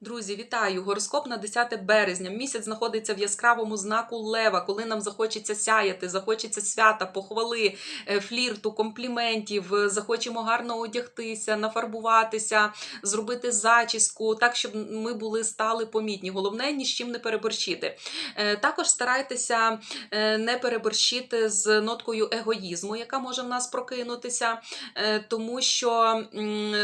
Друзі, вітаю! Гороскоп на 10 березня. Місяць знаходиться в яскравому знаку Лева, коли нам захочеться сяяти, захочеться свята, похвали, е, флірту, компліментів, е, захочемо гарно одягтися, нафарбуватися, зробити зачіску, так, щоб ми були стали помітні. Головне ні з чим не переборщити. Е, Також старайтеся не переборщити з ноткою егоїзму, яка може в нас прокинутися, тому що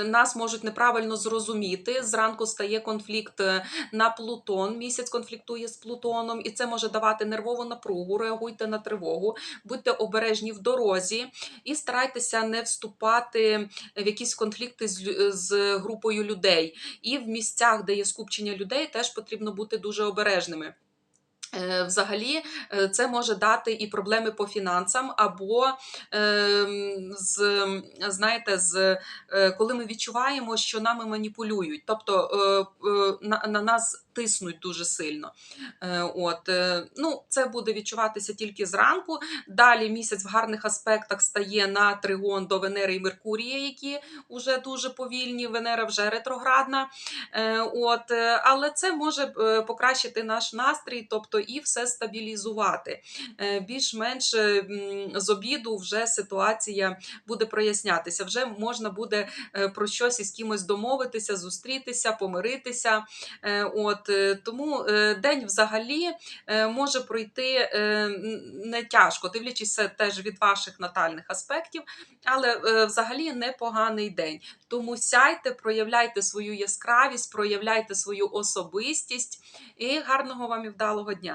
нас можуть неправильно зрозуміти. Зранку стає конфлікт е, на Плутон. Місяць конфліктує з Плутоном, і це може давати нервову напругу. Реагуйте на тривогу, будьте обережні в дорозі і старайтеся не вступати в якісь конфлікти з, з групою людей. І в місцях, де є скупчення людей, теж потрібно бути дуже обережними. Е, Взагалі, е, це може дати і проблеми по фінансам, або ем, з знаєте, з е, коли ми відчуваємо, що нами маніпулюють, тобто на, на нас тиснуть дуже сильно. От ну, це буде відчуватися тільки зранку. Далі місяць в гарних аспектах стає на тригон до Венери і Меркурія, які вже дуже повільні. Венера вже ретроградна. От, але це може покращити наш настрій, тобто і все стабілізувати. Е, Більш-менш е, з обіду вже ситуація буде прояснятися. Вже можна буде е, про щось із кимось домовитися, зустрітися, помиритися. От тому день взагалі може пройти не тяжко, дивлячись теж від ваших натальних аспектів, але взагалі непоганий день. Тому сяйте, проявляйте свою яскравість, проявляйте свою особистість і гарного вам і вдалого дня.